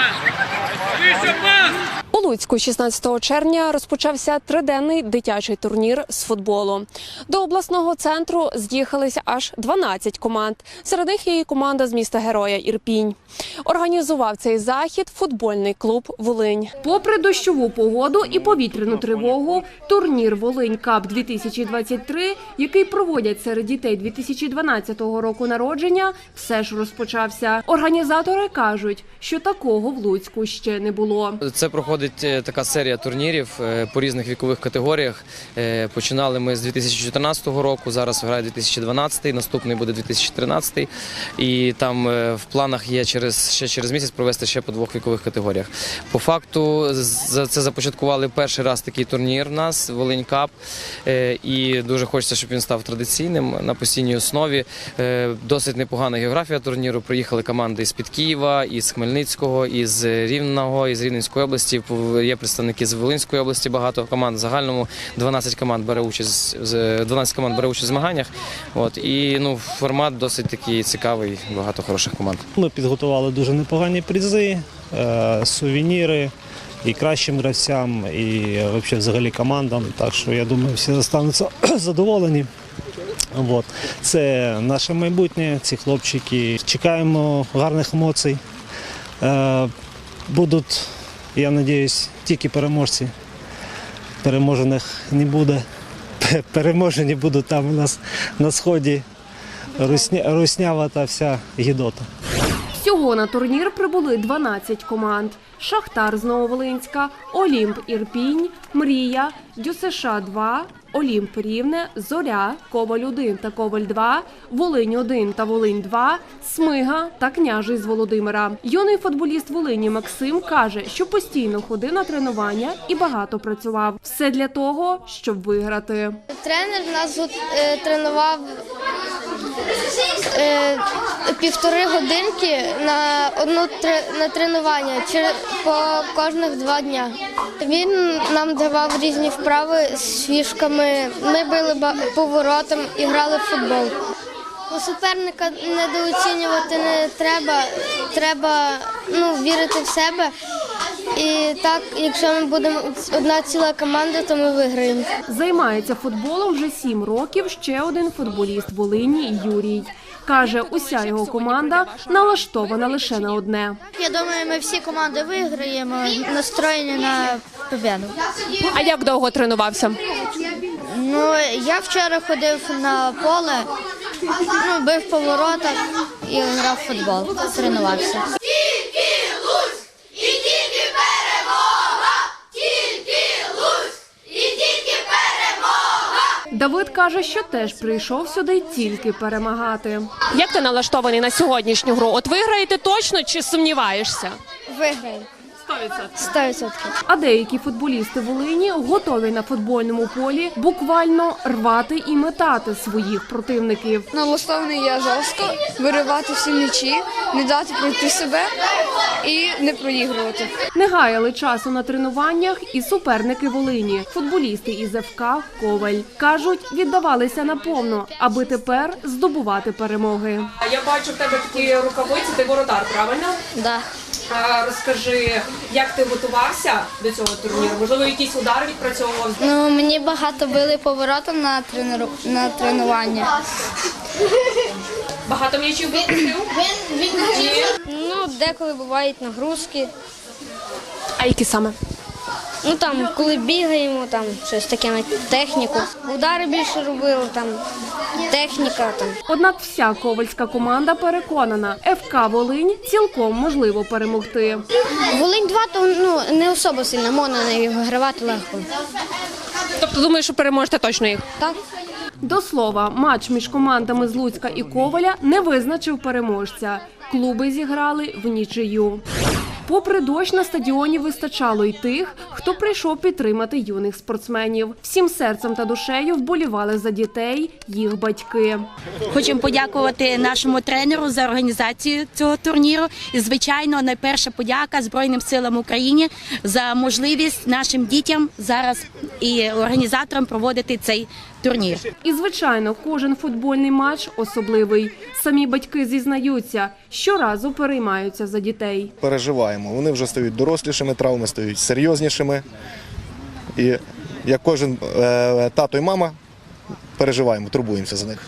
У Луцьку 16 червня розпочався триденний дитячий турнір з футболу. До обласного центру з'їхалися аж 12 команд. Серед них є і команда з міста Героя Ірпінь. Організував цей захід футбольний клуб Волинь. Попри дощову погоду і повітряну тривогу, турнір Волинь Кап 2023, який проводять серед дітей 2012 року народження, все ж розпочався. Організатори кажуть, що такого в Луцьку ще не було. Це проходить така серія турнірів е, по різних вікових категоріях. Е, Починали ми з 2014 року, зараз грає 2012, наступний буде 2013. І там е, в планах є через ще через місяць провести ще по двох вікових категоріях. По факту це започаткували перший раз такий турнір в нас Волинь Кап. Е, І дуже хочеться, щоб він став традиційним на постійній основі. Е, Досить непогана географія турніру. Приїхали команди з під Києва, із Хмельницького, із Рівного, із Рівненської області. Є представники з Волинської області. Багато команд. В загальному 12 команд бере участь з 12 команд бере участь в змаганнях. От і ну формат досить такий цікавий. Багато хороших команд. Ми підготували дуже непогані призи, е, сувеніри і кращим гравцям, і взагалі, командам. Так що я думаю, всі застануться задоволені. От. Це наше майбутнє, ці хлопчики. Чекаємо гарних емоцій. Е, Будуть, я сподіваюся, тільки переможці. Переможених не буде. Переможені будуть там у нас на сході. Русня, руснява та вся гідота. Всього на турнір прибули 12 команд: Шахтар з Нововолинська, Олімп Ірпінь, Мрія, ДЮСШ 2 Олімп Рівне, Зоря, Коваль 1 та Коваль 2 Волинь 1 та Волинь 2 Смига та Княжий з Володимира. Юний футболіст Волині Максим каже, що постійно ходив на тренування і багато працював. Все для того, щоб виграти. Тренер нас е, тренував е, півтори годинки на одну на тренування по кожних два дня. Він нам давав різні вправи з фішками. Ми били поворотом і грали в футбол. У суперника недооцінювати не треба. Треба ну, вірити в себе. І так, якщо ми будемо одна ціла команда, то ми виграємо. Займається футболом вже сім років. Ще один футболіст Волині Юрій каже, уся його команда налаштована лише на одне. Я думаю, ми всі команди виграємо, настроєні на побіду. А як довго тренувався? Ну, я вчора ходив на поле, ну, бив по воротах і грав в футбол, тренувався. Давид каже, що теж прийшов сюди тільки перемагати. Як ти налаштований на сьогоднішню гру? От виграєте точно чи сумніваєшся? Виграємо. 100%. А деякі футболісти Волині готові на футбольному полі буквально рвати і метати своїх противників. Налаштований я жорстко, виривати всі м'ячі, не дати пройти себе і не проігрувати. Не гаяли часу на тренуваннях і суперники Волині. Футболісти із ФК Коваль кажуть, віддавалися наповну, аби тепер здобувати перемоги. Я бачу в тебе такі рукавиці. Ти воротар, правильно? Да. А, розкажи, як ти готувався до цього турніру? Можливо, якісь удари відпрацьовував? Ну, мені багато били поворотом на, тренеру... на тренування. Багато м'ячів пропустив? Ну, деколи бувають нагрузки. А які саме? Ну там, коли бігаємо, там щось таке на техніку. Удари більше робили, там техніка там. Однак вся ковальська команда переконана, ФК Волинь цілком можливо перемогти. Волинь 2 то ну не особо сильно, можна нею вигравати легко. Тобто думаєш, що переможете точно їх? Так. До слова, матч між командами з Луцька і Коваля не визначив переможця. Клуби зіграли в нічию. Попри дощ на стадіоні вистачало й тих, хто прийшов підтримати юних спортсменів. Всім серцем та душею вболівали за дітей їх батьки. Хочемо подякувати нашому тренеру за організацію цього турніру. І, звичайно, найперша подяка Збройним силам України за можливість нашим дітям зараз і організаторам проводити цей турнір. І звичайно, кожен футбольний матч особливий. Самі батьки зізнаються, щоразу переймаються за дітей. переживаємо. Вони вже стають дорослішими, травми стають серйознішими. І як кожен е, тато і мама переживаємо, турбуємося за них.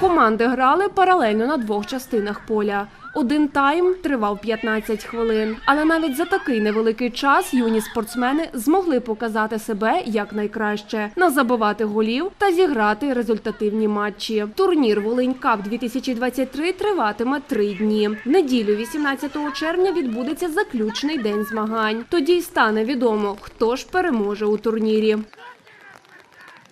Команди грали паралельно на двох частинах поля. Один тайм тривав 15 хвилин. Але навіть за такий невеликий час юні спортсмени змогли показати себе як найкраще, назабивати голів та зіграти результативні матчі. Турнір Волинь Кап 2023 триватиме три дні. В неділю, 18 червня, відбудеться заключний день змагань. Тоді й стане відомо, хто ж переможе у турнірі.